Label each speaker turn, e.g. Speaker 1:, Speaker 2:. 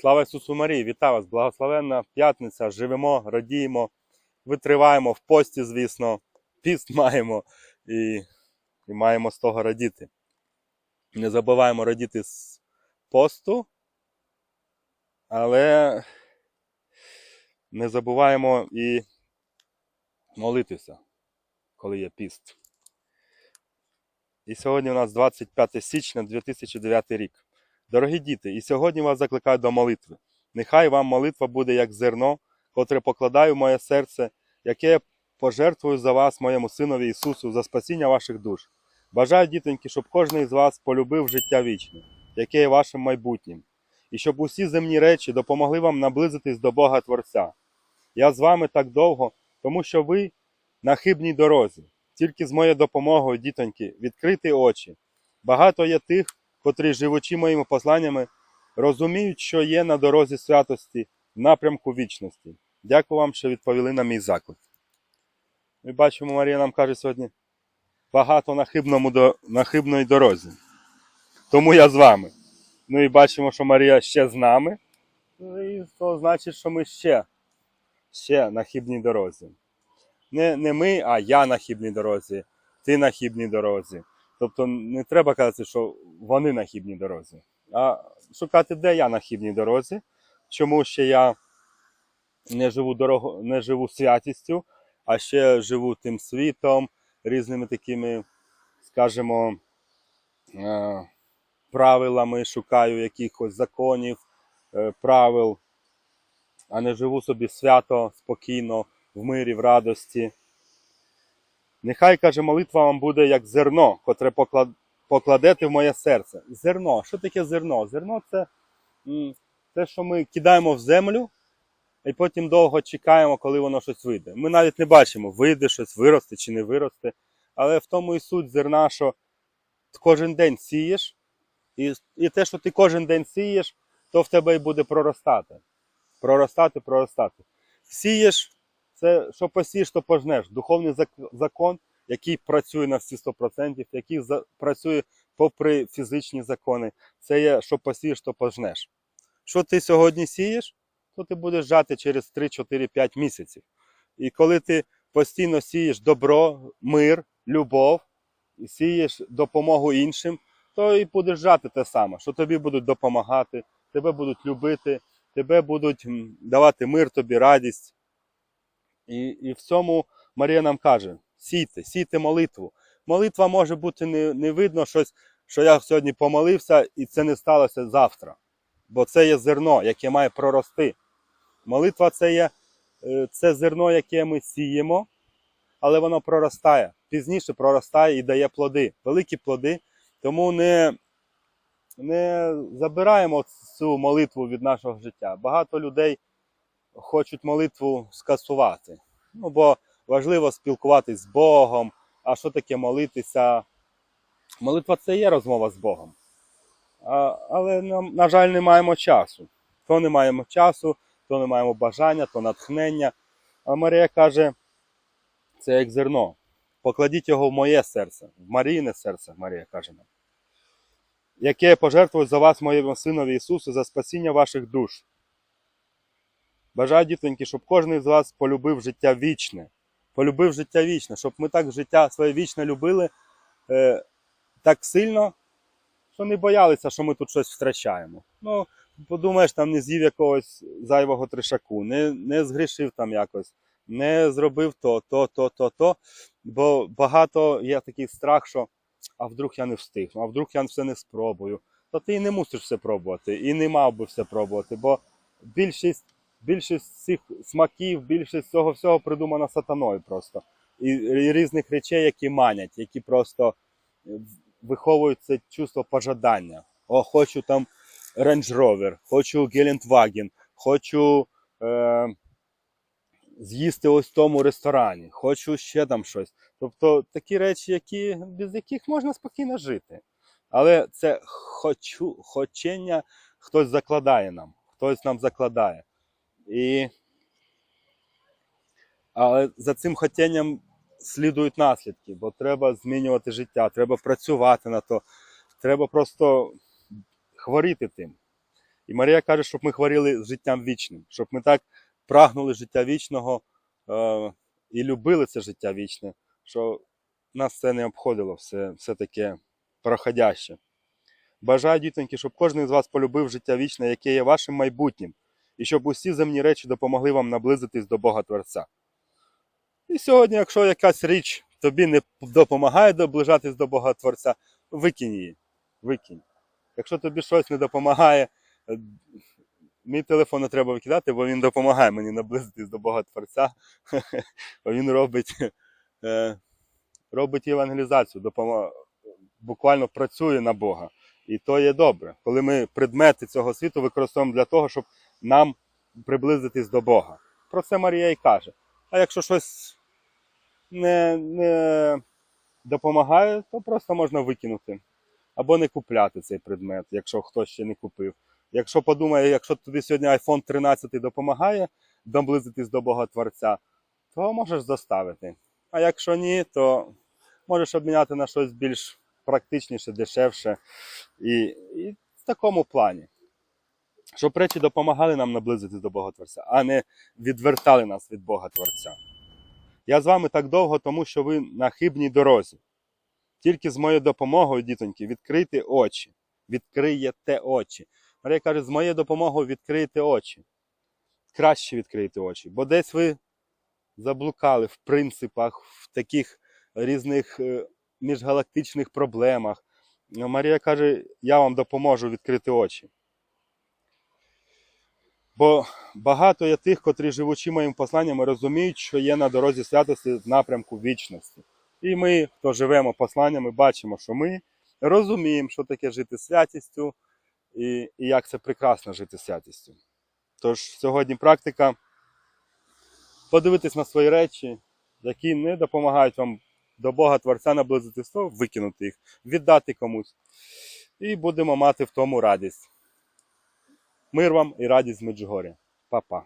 Speaker 1: Слава Ісусу Марії! Вітаю вас! Благословенна п'ятниця! Живемо, радіємо, витриваємо в пості, звісно, піст маємо і, і маємо з того радіти. Не забуваємо радіти з посту, але не забуваємо і молитися, коли є піст. І сьогодні у нас 25 січня 2009 рік. Дорогі діти, і сьогодні вас закликаю до молитви. Нехай вам молитва буде як зерно, котре покладаю в моє серце, яке я пожертвую за вас, моєму синові Ісусу, за спасіння ваших душ. Бажаю, дітоньки, щоб кожен із вас полюбив життя вічне, яке є вашим майбутнім, і щоб усі земні речі допомогли вам наблизитись до Бога Творця. Я з вами так довго, тому що ви на хибній дорозі. Тільки з моєю допомогою, дітоньки, відкрити очі. Багато є тих, котрі, живучи моїми посланнями, розуміють, що є на дорозі святості в напрямку вічності. Дякую вам, що відповіли на мій заклик. Ми бачимо, Марія нам каже сьогодні багато на, хибному, на хибної дорозі. Тому я з вами. Ну і бачимо, що Марія ще з нами. Ну і то значить, що ми ще, ще на хибній дорозі. Не, не ми, а я на хибній дорозі, ти на хибній дорозі. Тобто не треба казати, що вони на хибній дорозі, а шукати, де я на хибній дорозі, чому ще я не живу дорого, не живу святістю, а ще живу тим світом, різними такими, скажімо, е, правилами, шукаю якихось законів, е, правил, а не живу собі свято, спокійно, в мирі, в радості. Нехай, каже, молитва вам буде як зерно, котре поклад... покладете в моє серце. Зерно. Що таке зерно? Зерно це те, що ми кидаємо в землю, і потім довго чекаємо, коли воно щось вийде. Ми навіть не бачимо, вийде щось, виросте чи не виросте. Але в тому і суть зерна, що кожен день сієш, і, і те, що ти кожен день сієш, то в тебе і буде проростати. Проростати, проростати. Сієш, це що посієш, то пожнеш. Духовний закон, який працює на всі 100%, який працює попри фізичні закони, це є, що посієш, то пожнеш. Що ти сьогодні сієш, то ти будеш жати через 3, 4, 5 місяців. І коли ти постійно сієш добро, мир, любов, і сієш допомогу іншим, то і будеш жати те саме, що тобі будуть допомагати, тебе будуть любити, тебе будуть давати мир тобі, радість. І, і в цьому Марія нам каже: сійте, сійте молитву. Молитва може бути не, не видно щось, що я сьогодні помолився, і це не сталося завтра. Бо це є зерно, яке має прорости. Молитва це є е, це зерно, яке ми сіємо, але воно проростає. Пізніше проростає і дає плоди, великі плоди. Тому не, не забираємо цю молитву від нашого життя. Багато людей хочуть молитву скасувати. Ну, бо важливо спілкуватись з Богом. А що таке молитися? Молитва це є розмова з Богом. А, але, на жаль, не маємо часу. То не маємо часу, то не маємо бажання, то натхнення. А Марія каже, це як зерно. Покладіть його в моє серце, в Марійне серце, Марія каже нам. Яке я пожертвую за вас, моєму синові Ісусу, за спасіння ваших душ. Бажаю, дітоньки, щоб кожен з вас полюбив життя вічне. Полюбив життя вічне, щоб ми так життя своє вічне любили е, так сильно, що не боялися, що ми тут щось втрачаємо. Ну, подумаєш, там не з'їв якогось зайвого тришаку, не, не згрішив там якось, не зробив то, то, то, то, то. Бо багато є такий страх, що а вдруг я не встигну, а вдруг я все не спробую. То ти і не мусиш все пробувати, і не мав би все пробувати, бо більшість, більшість цих смаків, більшість цього всього придумана сатаною просто. І, і різних речей, які манять, які просто е, виховують це чувство пожадання. О, хочу там Range Rover, хочу Гелендваген, хочу е, з'їсти ось в тому ресторані, хочу ще там щось. Тобто такі речі, які, без яких можна спокійно жити. Але це хочу, хочення хтось закладає нам, хтось нам закладає. І... Але за цим хотінням слідують наслідки, бо треба змінювати життя, треба працювати на то, треба просто хворіти тим. І Марія каже, щоб ми хворіли життям вічним, щоб ми так прагнули життя вічного е, і любили це життя вічне, що нас це не обходило, все, все таке проходяще. Бажаю, дітоньки, щоб кожен з вас полюбив життя вічне, яке є вашим майбутнім, і щоб усі земні речі допомогли вам наблизитись до Бога Творця. І сьогодні, якщо якась річ тобі не допомагає доближатись до Бога Творця, викинь її. Викинь. Якщо тобі щось не допомагає, е, мій телефон не треба викидати, бо він допомагає мені наблизитись до Бога Творця. Бо він робить, е, робить евангелізацію, допомо- буквально працює на Бога. І то є добре, коли ми предмети цього світу використовуємо для того, щоб нам приблизитись до Бога. Про це Марія і каже. А якщо щось не, не допомагає, то просто можна викинути. Або не купляти цей предмет, якщо хтось ще не купив. Якщо подумає, якщо тобі сьогодні iPhone 13 допомагає доблизитись до Бога Творця, то можеш заставити. А якщо ні, то можеш обміняти на щось більш практичніше, дешевше. І, і в такому плані. Щоб речі допомагали нам наблизитись до Бога Творця, а не відвертали нас від Бога Творця. Я з вами так довго, тому що ви на хибній дорозі. Тільки з моєю допомогою, дітоньки, відкрийте очі. Відкриєте очі. Марія каже, з моєю допомогою відкрийте очі. Краще відкрийте очі. Бо десь ви заблукали в принципах, в таких різних е, міжгалактичних проблемах. Марія каже, я вам допоможу відкрити очі. Бо багато є тих, котрі, живучи моїм посланням, розуміють, що є на дорозі святості в напрямку вічності. І ми, хто живемо посланнями, бачимо, що ми розуміємо, що таке жити святістю, і, і як це прекрасно жити святістю. Тож сьогодні практика подивитись на свої речі, які не допомагають вам до Бога Творця наблизитись, то викинути їх, віддати комусь. І будемо мати в тому радість. Мир вам і радість з Меджугорі. Па-па.